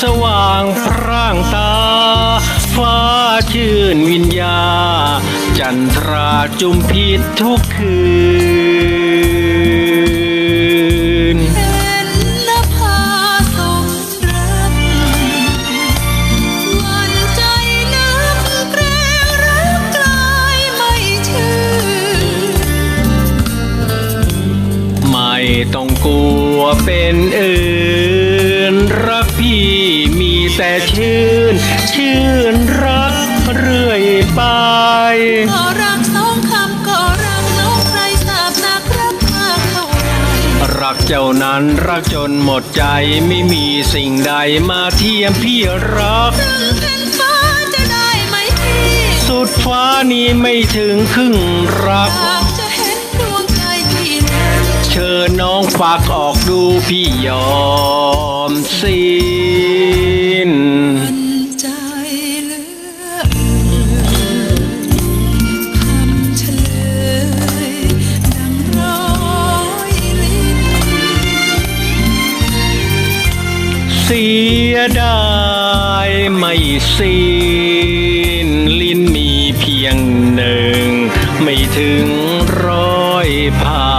สว่างพร่างตา ฟ้าชื่นวิญญา จันทราจุมพิษทุกคืนเห็นนภาสมรักหวันใจนับเกรงรักกลายไม่ชื่นไม่ต้องกลัวเป็นอื่นรัก พี่มีแต่ชื่น ชื่นรักเรื่อยไปก็รักสองคำก็รักน้องใครทราบนักรักมากเท่าไหรรักเจ้านั้นรักจนหมดใจไม่มีสิ่งใดมาเทียมพี่รักถึงแผ่นฟ้าจะได้ไหมพี่สุดฟ้านี้ไม่ถึงครึ่งรัก ญน้องฝากออกดูพี่ยอมสิ้นใจเหลือกินคำเฉลยดังร้อยลิ้นเสียดายไม่สิ้นลิ้นมีเพียงหนึ่ง ไม่ถึงร้อยพัน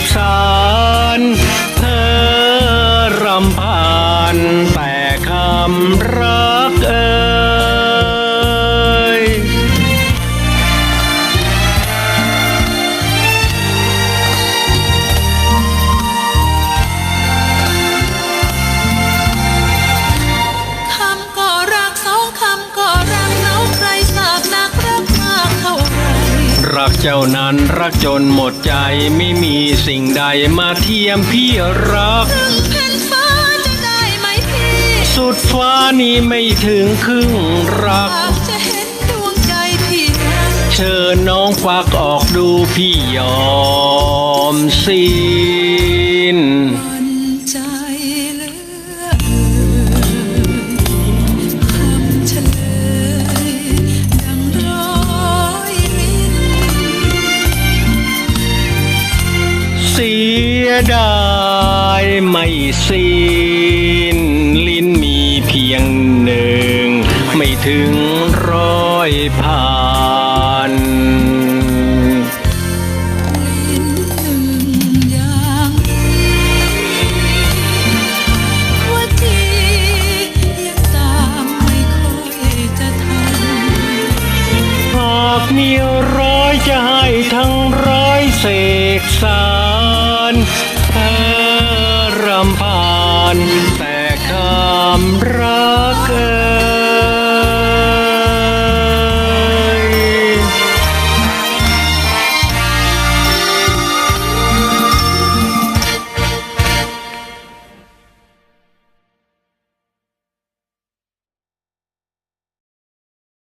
ก เจ้านั้นรักจนหมดใจไม่มีสิ่งใดมาเทียมพี่รักถึงแผ่นฟ้าจะได้ไหมพี่สุดฟ้านี้ไม่ถึงครึ่งรัก หากจะเห็นดวงใจพี่นั้นเชิญน้องควักออกดูพี่ยอมสิ้น มันใจเสียดายไม่สิ้นลิ้นมีเพียงหนึ่ง ไม่ถึงร้อยพันลิ้นหนึ่งอย่างนี้ว่าที่ยังตามไม่ค่อยจะทันหา เสกสาร